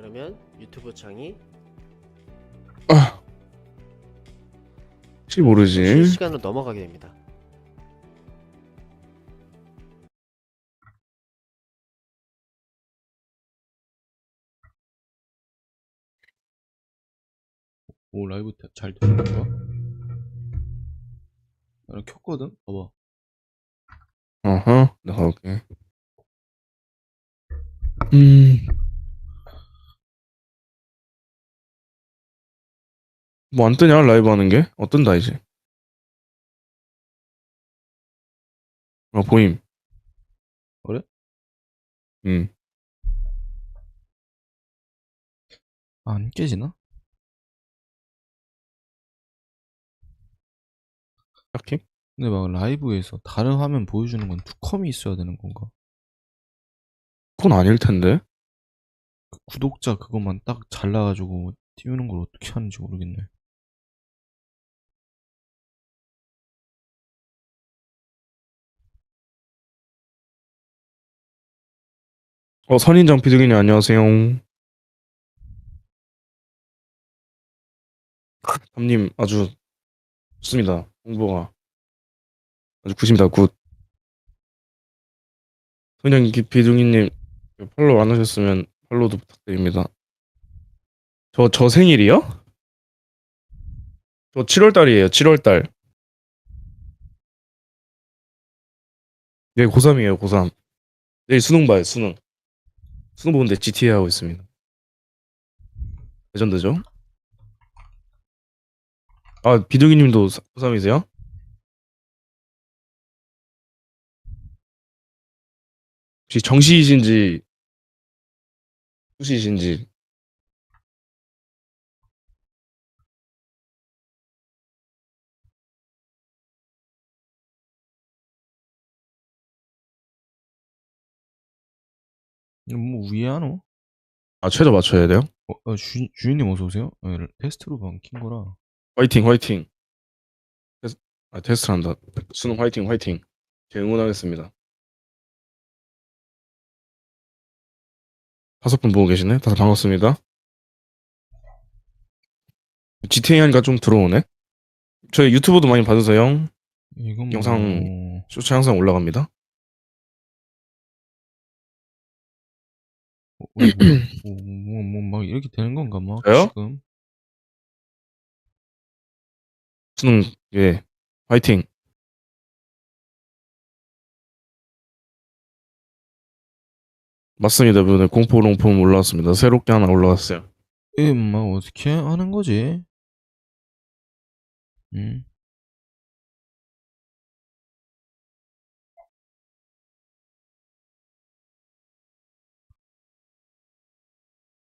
그러면 유튜브 창이 혹시 모르지. 실시간으로 넘어가게 됩니다. 오 라이브 다- 잘 되는 건가? 나는 켰거든? 봐봐 어허, 내가 올게. 음. 뭐 안 뜨냐, 라이브 하는 게? 어, 뜬다, 이제. 어, 보임. 그래? 음. 아, 안 깨지나? 딱히? 근데 막 라이브에서 다른 화면 보여주는 건 투컴이 있어야 되는 건가? 그건 아닐 텐데. 그 구독자 그것만 딱 잘라가지고 띄우는 걸 어떻게 하는지 모르겠네 어, 선인장 비둘기님 안녕하세요. 삼님 아주 좋습니다. 홍보가 아주 굿입니다. 굿. 선인장 비둘기님 팔로우 안 하셨으면 팔로우도 부탁드립니다. 저, 저 생일이요? 저 7월 달이에요. 7월 달. 네, 고3이에요. 고3. 내일 수능 봐요. 수능. 수능 보는데 GTA 하고 있습니다. 레전드죠? 아, 비둘기님도 고3이세요? 혹시 정시이신지 수시이신지 뭐 위에 하노? 아 최저 맞춰야 돼요? 어, 어, 주, 주인님 어서 오세요. 아, 테스트로만 킨 거라. 화이팅 화이팅. 테스, 아, 테스트 한다. 수능 화이팅 화이팅. 제가 응원하겠습니다. 다섯 분 보고 계시네? 다들 반갑습니다. GTA 하니까 좀 들어오네? 저희 유튜브도 많이 봐주세요. 이건 영상 뭐... 쇼츠 항상 올라갑니다 뭐, 뭐, 뭐, 막 이렇게 되는 건가 막 저요? 지금 수능 예 화이팅 맞습니다 이번에 공포 롱폼 올라왔습니다 새롭게 하나 올라왔어요 에, 막 어떻게 하는 거지? 응?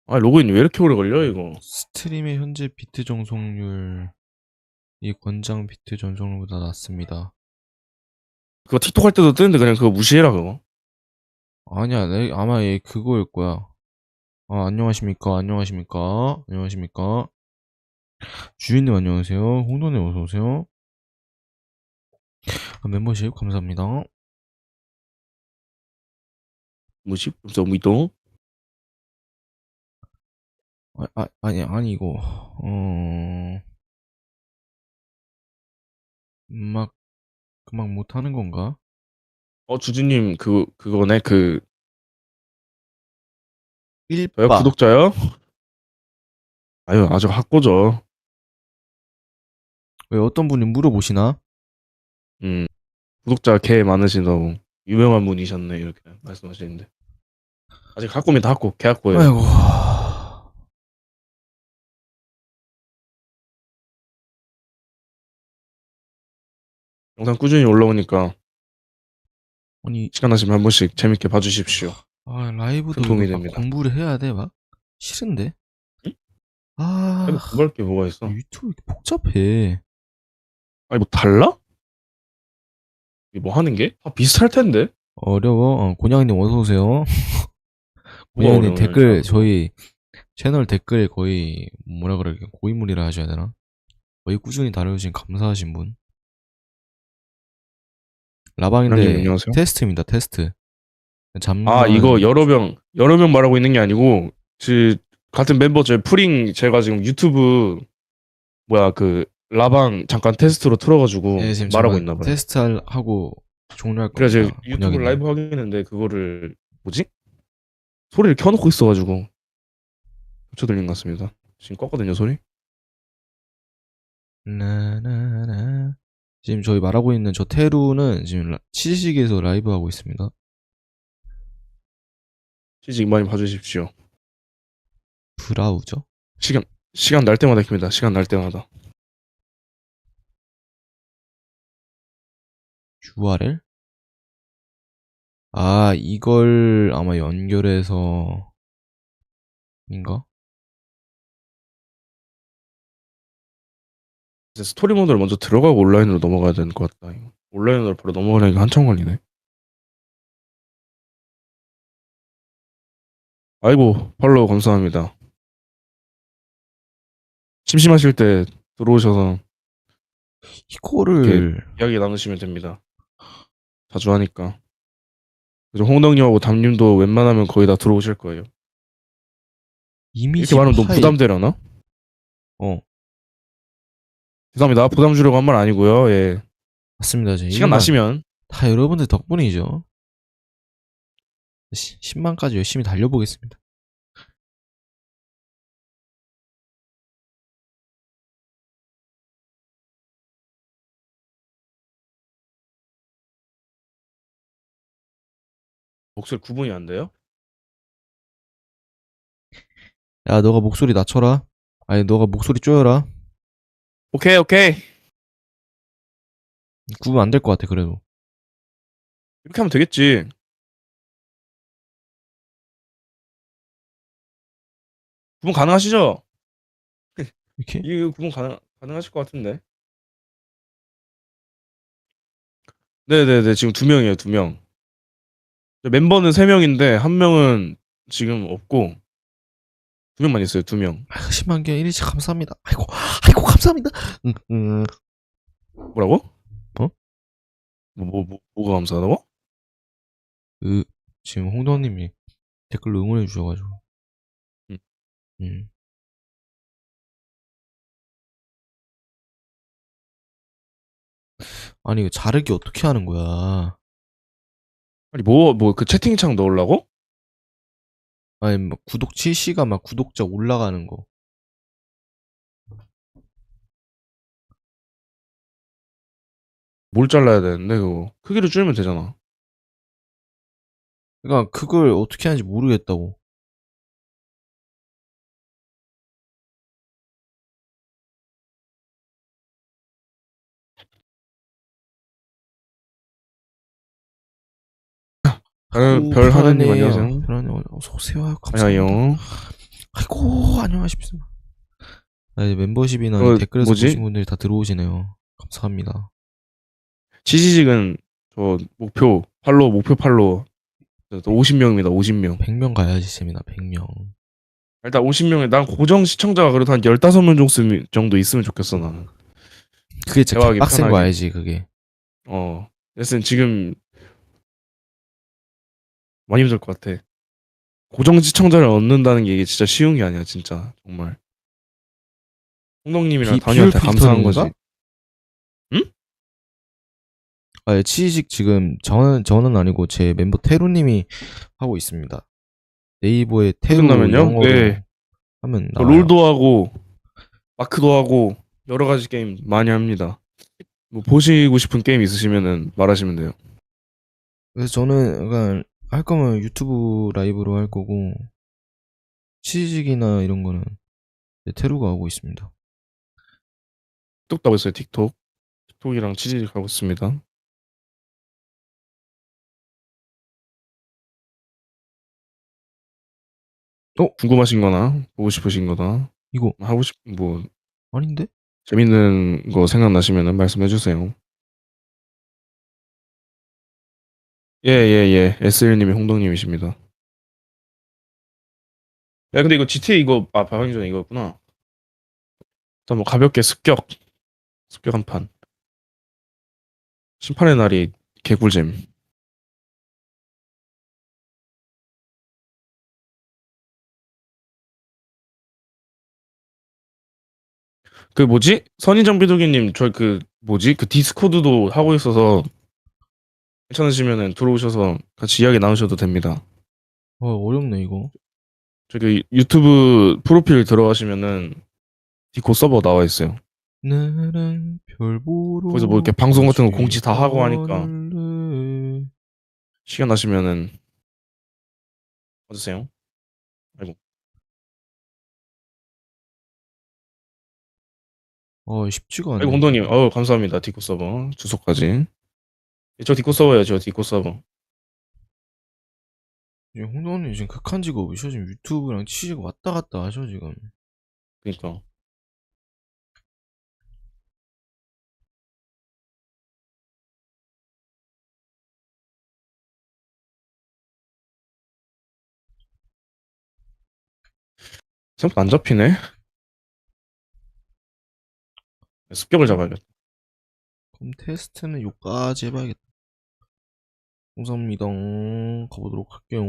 아 로그인 왜 이렇게 오래 걸려 이거 스트림의 현재 비트 정속률 이 권장 비트 전송률보다 낮습니다. 그거 틱톡 할 때도 뜨는데 그냥 그거 무시해라 그거 아니야, 내, 아마 얘 그거일 거야. 아, 안녕하십니까, 안녕하십니까, 안녕하십니까. 주인님 안녕하세요. 홍돈님 어서 오세요. 아, 멤버십 감사합니다. 무시 감사합니다 아, 아 아니 아니 이거 어. 막 그막 못하는 건가? 어 주주님 그 그거네 그 저요 일바 구독자요? 아유 아주 학고죠 왜 어떤 분이 물어보시나? 음 구독자 개 많으시다고 유명한 분이셨네 이렇게 말씀하시는데 아직 학고입니다 학고 개 학고예요 아이고 영상 꾸준히 올라오니까 아니 시간 나시면 한 번씩 재밌게 봐주십시오 아 라이브도 큰 도움이 막 됩니다. 공부를 해야 돼 막? 싫은데? 응? 아 그럴 게 뭐가 있어 유튜브 이렇게 복잡해 아니 뭐 달라? 이게 뭐 하는 게? 다 비슷할 텐데 어려워 어, 곤양님 어서 오세요 뭐가 어려워요, 댓글 일단? 저희 채널 댓글 거의 뭐라 그래 고인물이라 하셔야 되나? 거의 꾸준히 달아주신 감사하신 분 라방인데 곤양님, 안녕하세요. 테스트입니다 테스트 잠아 이거 여러 명 여러 명 말하고 있는 게 아니고 그 같은 멤버 제 프링 제가 지금 유튜브 뭐야 그 라방 잠깐 테스트로 틀어가지고 네, 지금 말하고 있나 봐요. 테스트 할- 하고 종료할. 그래 제가 유튜브 번역이네. 라이브 하긴 했는데 그거를 뭐지? 소리를 켜놓고 있어가지고 겹쳐 들린 것 같습니다. 지금 껐거든요 소리. 나나나. 지금 저희 말하고 있는 저 테루는 지금 라- 치즈식에서 라이브 하고 있습니다. 시직 많이 봐주십시오. 브라우저? 시간 시간 날 때마다 킵니다. 시간 날 때마다. URL? 아, 이걸 아마 연결해서 인가? 이제 스토리 모드를 먼저 들어가고 온라인으로 넘어가야 되는 것 같다. 이거. 온라인으로 바로 넘어가려니까 한참 걸리네. 아이고 팔로우 감사합니다. 심심하실 때 들어오셔서 이거를 이야기 나누시면 됩니다. 자주 하니까. 그래서 홍덕님하고 담님도 웬만하면 거의 다 들어오실 거예요. 이미지 이렇게 말하면 너무 파일- 부담되려나? 어, 죄송합니다. 부담 주려고 한 말 아니고요. 예. 맞습니다. 제 시간 나시면 다 여러분들 덕분이죠. 10만까지 열심히 달려보겠습니다. 목소리 구분이 안 돼요? 야, 너가 목소리 낮춰라. 아니, 너가 목소리 쪼여라. 오케이 오케이. 구분 안 될 것 같아, 그래도. 이렇게 하면 되겠지. 구분 가능하시죠? 이렇게? 이거 구분 가능 가능하실 것 같은데. 네네네 지금 두 명이에요 두 명. 멤버는 세 명인데 한 명은 지금 없고 두 명만 있어요 두 명. 아이고, 10만 개 1일치 감사합니다. 아이고, 아이고, 감사합니다. 응, 응. 뭐라고? 어? 뭐, 뭐, 뭐 뭐가 감사하다고? 그, 지금 홍도님이 댓글로 응원해 주셔가지고. 응. 음. 아니, 이거 자르기 어떻게 하는 거야? 아니 뭐 뭐 그 채팅창 넣으려고? 아니, 막 구독, 실시간 막 구독자 올라가는 거. 뭘 잘라야 되는데 그거 크기를 줄이면 되잖아. 그러니까 그걸 어떻게 하는지 모르겠다고. 별, 오, 별 하나님. 안녕하세요. 편하네요. 어서 오세요. 감사합니다. 안녕하세요. 아이고 안녕하십니까. 아, 이제 멤버십이나 어, 댓글에서 뭐지? 보신 분들이 다 들어오시네요. 감사합니다. 지지직은 저 목표 팔로 목표 팔로 50명입니다. 50명. 100명 가야지 쌤이나 100명. 일단 50명에 난 고정 시청자가 그래도 한 15명 정도 있으면- 정도 있으면 좋겠어 나는. 그게 대화하기 빡센 거 편하게. 알지 그게. 어. 레슨 지금 많이 힘들 것 같아. 고정 시청자를 얻는다는 게 이게 진짜 쉬운 게 아니야, 진짜. 정말. 홍동님이랑 비- 단위한테 비율 감사한 거지. 필터인가? 아, 예, 치직 지금 저는 저는 아니고 제 멤버 테루님이 하고 있습니다. 네이버에 테루 끝나면요? 영어로 네. 하면 뭐 나와요. 롤도 하고 마크도 하고 여러 가지 게임 많이 합니다. 뭐 보시고 싶은 게임 있으시면은 말하시면 돼요. 그래서 저는 약간 할 거면 유튜브 라이브로 할 거고 치직이나 이런 거는 테루가 하고 있습니다. 틱톡도 하고 있어요, 틱톡. 틱톡이랑 치즈직 하고 있습니다. 어? 궁금하신 거나 보고 싶으신 거나 이거 하고 싶은 뭐 아닌데? 재밌는 거 생각나시면은 말씀해 주세요. 예, 예. 예예예. S1님이 홍동님이십니다. 야 근데 이거 GTA 이거 아 방영 전에 이거였구나. 일단 뭐 가볍게 습격 습격 한 판. 심판의 날이 개꿀잼. 그 뭐지? 선인장 비둘기님 저 그 뭐지? 그 디스코드도 하고 있어서 괜찮으시면은 들어오셔서 같이 이야기 나누셔도 됩니다. 어, 어렵네, 이거. 저기 유튜브 프로필 들어가시면은 디코 서버 나와 있어요. 나랑 별 보러 거기서 뭐 이렇게 방송 같은 거 공지 다 하고 하니까. 갈래. 시간 나시면은 와주세요. 어, 쉽지가 않네. 아이고 홍도님, 어 감사합니다. 디코 서버 주소까지. 저 디코 서버예요. 저 디코 서버. 지금 홍도님 지금 극한 직업이셔. 지금 유튜브랑 치즈가 왔다 갔다 하셔, 지금. 그러니까 생각보다 안 잡히네. 습격을 잡아야겠다. 그럼 테스트는 요까지 해봐야겠다. 감사합니다. 가보도록 할게요.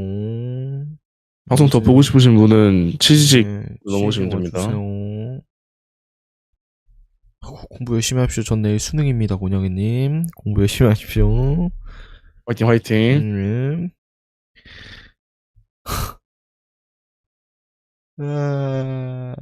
방송 더 보고 싶으신 분은 치즈직 네, 넘어오시면 됩니다. 와주세요. 아이고, 공부 열심히 하십시오. 전 내일 수능입니다, 곤양이님. 공부 열심히 하십시오. 화이팅 화이팅. 음. 아...